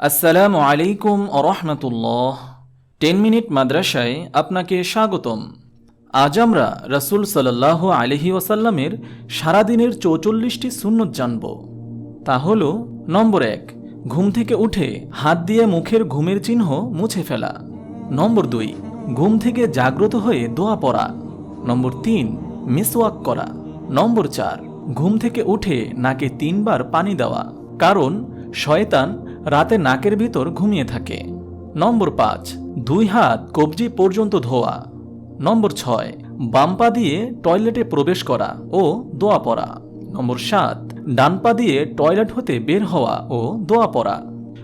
আসসালামু আলাইকুম রহমতুল্লাহ। Ten minute মাদ্রাসায় আপনাকে স্বাগতম। আজ আমরা রসুল সাল্লাহ আলহি ওসাল্লামের সারাদিনের চৌচল্লিশটি সুন্নত জানব। তা হল, নম্বর এক, ঘুম থেকে উঠে হাত দিয়ে মুখের ঘুমের চিহ্ন মুছে ফেলা। নম্বর দুই, ঘুম থেকে জাগ্রত হয়ে দোয়া পড়া। নম্বর তিন, মিসওয়াক করা। নম্বর চার, ঘুম থেকে উঠে নাকে তিনবার পানি দেওয়া। কারণ শয়তান রাতে নাকের ভিতর ঘুমিয়ে থাকে। নম্বর পাঁচ, দুই হাত কবজি পর্যন্ত ধোয়া। নম্বর ছয়, বাম পা দিয়ে টয়লেটে প্রবেশ করা ও দোয়া পড়া। নম্বর সাত, ডান পা দিয়ে টয়লেট হতে বের হওয়া ও দোয়া পড়া।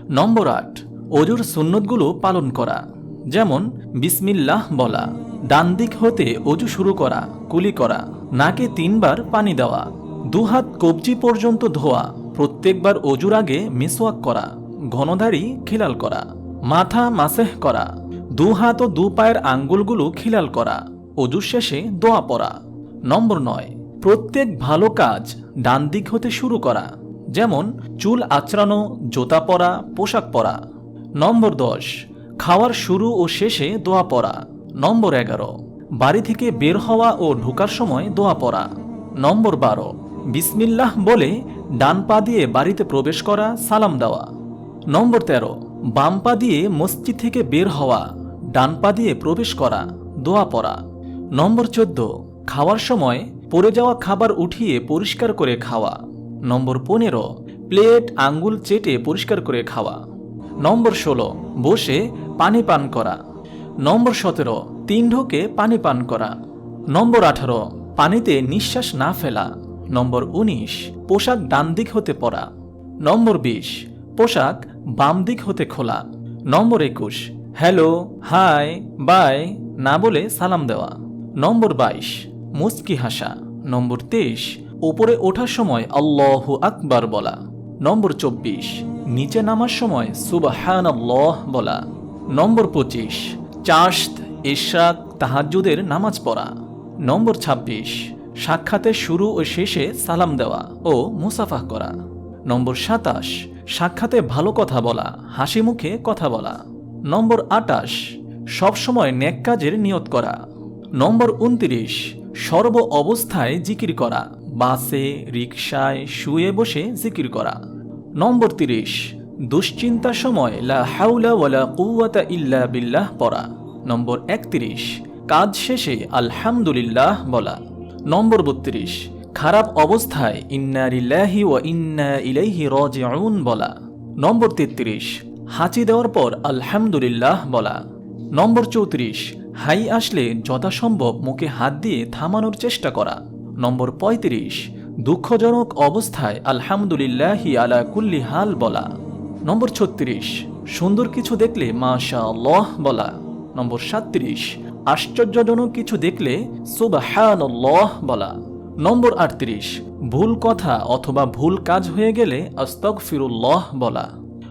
নম্বর আট অজুর সুন্নতগুলো পালন করা, যেমন বিসমিল্লাহ বলা, ডান দিক হতে অজু শুরু করা, কুলি করা, নাকে তিনবার পানি দেওয়া দুহাত কবজি পর্যন্ত ধোয়া প্রত্যেকবার অজুর আগে মিসওয়াক করা ঘনদারি খিলাল করা, মাথা মাসেহ করা, দু হাত ও দু পায়ের আঙ্গুলগুলো খিলাল করা, অজুর শেষে দোয়া পড়া। নম্বর নয়, প্রত্যেক ভালো কাজ ডান দিক হতে শুরু করা, যেমন চুল আঁচড়ানো, জোতা পরা, পোশাক পরা। নম্বর দশ, খাওয়ার শুরু ও শেষে দোয়া পড়া। নম্বর এগারো, বাড়ি থেকে বের হওয়া ও ঢোকার সময় দোয়া পড়া। নম্বর বারো, বিসমিল্লাহ বলে ডান পা দিয়ে বাড়িতে প্রবেশ করা, সালাম দেওয়া। নম্বর তেরো, বাম পা দিয়ে মসজিদ থেকে বের হওয়া, ডান পা দিয়ে প্রবেশ করা, দোয়া পড়া। নম্বর চোদ্দ, খাওয়ার সময় পড়ে যাওয়া খাবার উঠিয়ে পরিষ্কার করে খাওয়া। নম্বর পনেরো, প্লেট, আঙ্গুল চেটে পরিষ্কার করে খাওয়া। নম্বর ষোলো, বসে পানি পান করা। নম্বর সতেরো, তিন ঢোকে পানি পান করা। নম্বর আঠারো, পানিতে নিঃশ্বাস না ফেলা। নম্বর উনিশ, পোশাক ডান দিক হতে পরা। নম্বর বিশ, পোশাক বাম দিক হতে খোলা। নম্বর একুশ, হ্যালো, হাই, বাই, না বলে সালাম দেওয়া। নম্বর বাইশ মুস্কি হাসা। নম্বর তেইশ ওপরে ওঠার সময় আল্লাহু আকবার বলা। নম্বর চব্বিশ, নিচে নামার সময় সুবাহান বলা। নম্বর পঁচিশ, চাষত ইশরাক তাহাজ্জুদের নামাজ পড়া। নম্বর ২৬ সাক্ষাতের শুরু ও শেষে সালাম দেওয়া ও মুসাফাহ করা। নম্বর সাতাশ, সাক্ষাতে ভালো কথা বলা, হাসি মুখে কথা বলা। নম্বর আটাশ, সবসময় নেক কাজের নিয়ত করা। নম্বর উনত্রিশ, সর্ব অবস্থায় জিকির করা, বাসে, রিকশায় শুয়ে বসে জিকির করা। নম্বর তিরিশ দুশ্চিন্তার সময় লা হাউলা ওয়ালা কুওয়াতা ইল্লা বিল্লাহ পড়া। নম্বর একত্রিশ, কাজ শেষে আলহামদুলিল্লাহ বলা। নম্বর বত্রিশ, খারাপ অবস্থায় ইন্না লিল্লাহি ওয়া ইন্না ইলাইহি রাজিউন বলা। নম্বর তেত্রিশ, হাঁচি দেওয়ার পর আলহামদুলিল্লাহ বলা। নম্বর চৌত্রিশ, হাই আসলে যথাসম্ভব মুখে হাত দিয়ে থামানোর চেষ্টা করা। নম্বর ৩৫ দুঃখজনক অবস্থায় আলহামদুলিল্লাহি আলা কুল্লি হাল বলা। নম্বর ছত্রিশ, সুন্দর কিছু দেখলে মাশা আল্লাহ বলা। নম্বর সাত্রিশ আশ্চর্যজনক কিছু দেখলে সুবাহান বলা। নম্বর আটত্রিশ, ভুল কথা অথবা ভুল কাজ হয়ে গেলে আস্তক ফিরুল্লাহ বলা।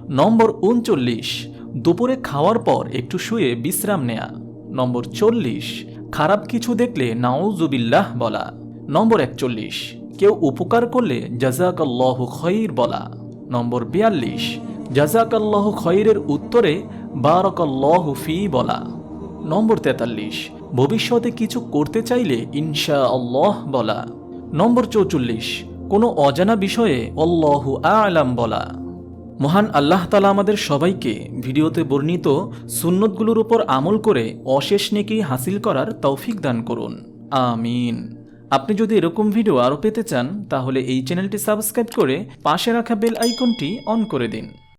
নম্বর উনচল্লিশ, দুপুরে খাওয়ার পর একটু শুয়ে বিশ্রাম নেয়া। নম্বর চল্লিশ, খারাপ কিছু দেখলে নাউজুবিল্লাহ বলা। নম্বর একচল্লিশ, কেউ উপকার করলে জাজাকাল্লাহ খয়ির বলা। নম্বর বিয়াল্লিশ জাজাকাল্লাহ খয়রের উত্তরে বারকাল্লাহ ফি বলা। নম্বর তেতাল্লিশ, ভবিষ্যতে কিছু করতে চাইলে ইনশা আল্লাহ বলা। নম্বর চৌচল্লিশ, কোনো অজানা বিষয়ে অল্লাহু আলাম বলা। মহান আল্লাহ তালা আমাদের সবাইকে ভিডিওতে বর্ণিত সুন্নতগুলোর উপর আমল করে অশেষ নেকি হাসিল করার তৌফিক দান করুন। আমিন। আপনি যদি এরকম ভিডিও আরও পেতে চান, তাহলে এই চ্যানেলটি সাবস্ক্রাইব করে পাশে রাখা বেল আইকনটি অন করে দিন।